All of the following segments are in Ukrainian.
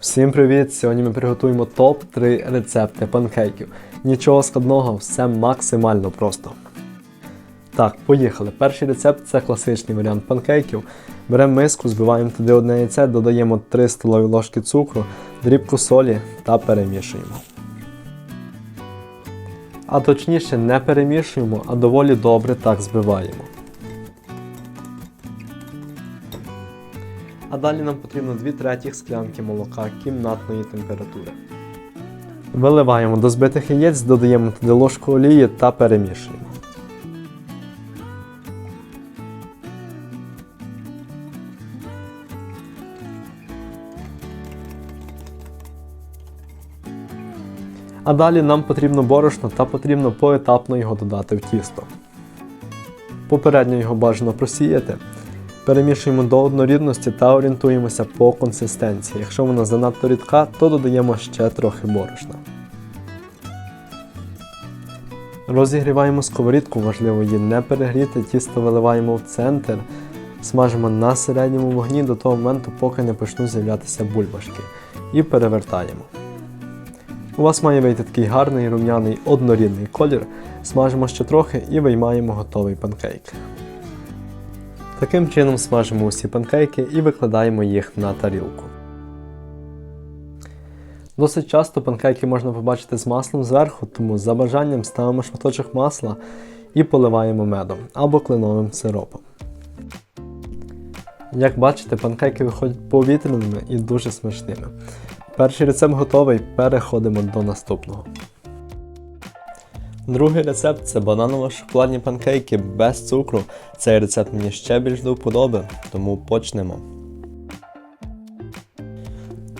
Всім привіт! Сьогодні ми приготуємо топ-3 рецепти панкейків. Нічого складного, все максимально просто. Так, поїхали. Перший рецепт це класичний варіант панкейків. Беремо миску, збиваємо туди одне яйце, додаємо 3 столові ложки цукру, дрібку солі та перемішуємо. А точніше не перемішуємо, а доволі добре так збиваємо. А далі нам потрібно 2 третіх склянки молока кімнатної температури. Виливаємо до збитих яєць, додаємо туди ложку олії та перемішуємо. А далі нам потрібно борошно та потрібно поетапно його додати в тісто. Попередньо його бажано просіяти. Перемішуємо до однорідності та орієнтуємося по консистенції. Якщо вона занадто рідка, то додаємо ще трохи борошна. Розігріваємо сковорідку, важливо її не перегріти, тісто виливаємо в центр, смажимо на середньому вогні до того моменту, поки не почнуть з'являтися бульбашки. І перевертаємо. У вас має вийти такий гарний рум'яний однорідний колір. Смажимо ще трохи і виймаємо готовий панкейк. Таким чином смажимо усі панкейки і викладаємо їх на тарілку. Досить часто панкейки можна побачити з маслом зверху, тому за бажанням ставимо шматочок масла і поливаємо медом або кленовим сиропом. Як бачите, панкейки виходять повітряними і дуже смачними. Перший рецепт готовий, переходимо до наступного. Другий рецепт це бананово-шоколадні панкейки без цукру. Цей рецепт мені ще більш до вподоби, тому почнемо.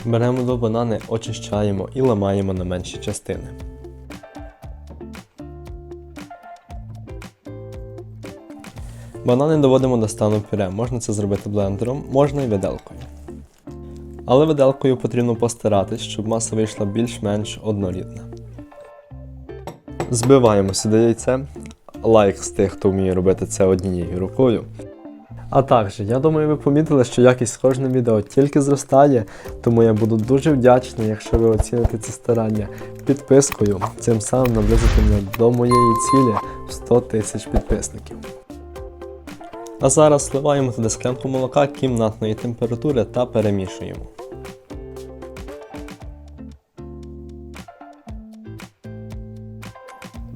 Беремо два банани, очищаємо і ламаємо на менші частини. Банани доводимо до стану пюре. Можна це зробити блендером, можна і виделкою. Але виделкою потрібно постаратись, щоб маса вийшла більш-менш однорідна. Збиваємо сюди яйце. Лайк з тих, хто вміє робити це однією рукою. А також, я думаю, ви помітили, що якість з відео тільки зростає, тому я буду дуже вдячний, якщо ви оціните ці старання підпискою, цим самим наблизити мене до моєї цілі в 100 тисяч підписників. А зараз сливаємо туди склянку молока кімнатної температури та перемішуємо.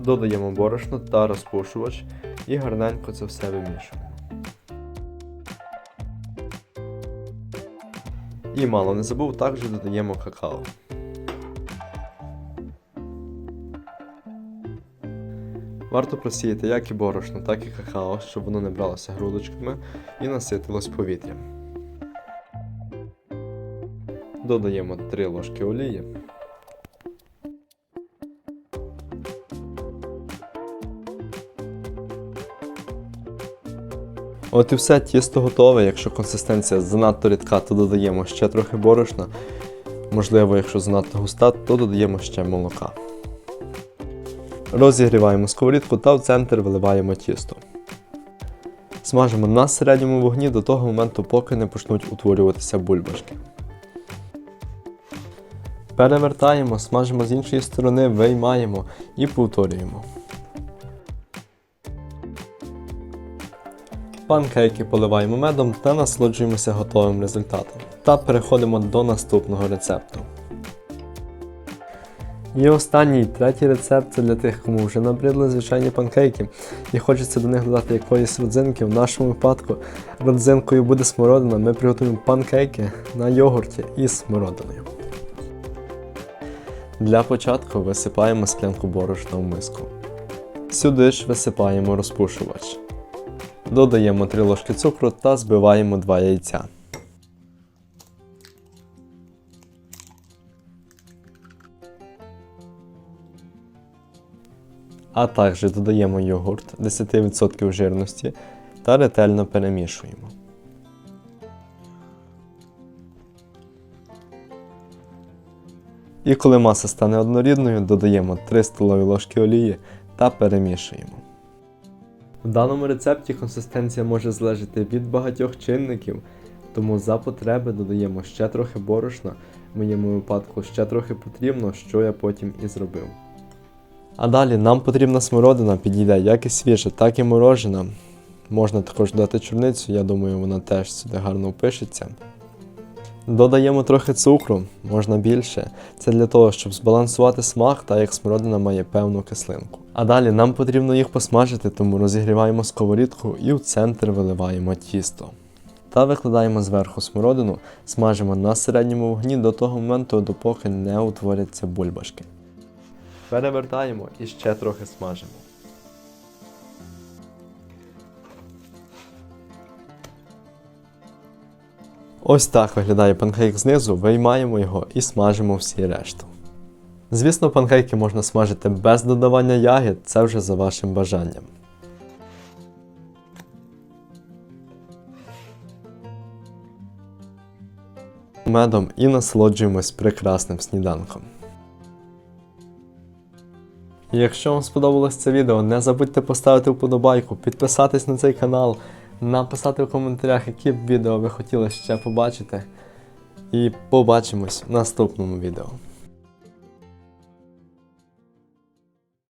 Додаємо борошно та розпушувач і гарненько це все вимішуємо. І мало не забув, також додаємо какао. Варто просіяти як і борошно, так і какао, щоб воно не бралося грудочками і наситилось повітрям. Додаємо 3 ложки олії. От і все, тісто готове. Якщо консистенція занадто рідка, то додаємо ще трохи борошна. Можливо, якщо занадто густа, то додаємо ще молока. Розігріваємо сковорідку та в центр виливаємо тісто. Смажимо на середньому вогні до того моменту, поки не почнуть утворюватися бульбашки. Перевертаємо, смажимо з іншої сторони, виймаємо і повторюємо. Панкейки поливаємо медом та насолоджуємося готовим результатом. Та переходимо до наступного рецепту. І останній третій рецепт це для тих, кому вже набридли звичайні панкейки і хочеться до них додати якоїсь родзинки. В нашому випадку родзинкою буде смородина. Ми приготуємо панкейки на йогурті із смородиною. Для початку висипаємо склянку борошна в миску. Сюди ж висипаємо розпушувач. Додаємо 3 ложки цукру та збиваємо 2 яйця. А також додаємо йогурт 10% жирності та ретельно перемішуємо. І коли маса стане однорідною, додаємо 3 столові ложки олії та перемішуємо. В даному рецепті консистенція може залежати від багатьох чинників, Тому за потреби додаємо ще трохи борошна, в моєму випадку ще трохи потрібно, що я потім і зробив. А далі нам потрібна смородина, підійде як і свіжа, так і морожена. Можна також додати чорницю, я думаю, вона теж сюди гарно впишеться. Додаємо трохи цукру, можна більше. Це для того, щоб збалансувати смак, та як смородина має певну кислинку. А далі нам потрібно їх посмажити, тому розігріваємо сковорідку і в центр виливаємо тісто. Та викладаємо зверху смородину, смажимо на середньому вогні до того моменту, допоки не утворяться бульбашки. Перевертаємо і ще трохи смажимо. Ось так виглядає панкейк знизу, виймаємо його і смажимо всі решту. Звісно, панкейки можна смажити без додавання ягід, це вже за вашим бажанням. Медом і насолоджуємось прекрасним сніданком. Якщо вам сподобалось це відео, не забудьте поставити вподобайку, підписатись на цей канал, написати в коментарях, які б відео ви хотіли ще побачити. І побачимось в наступному відео.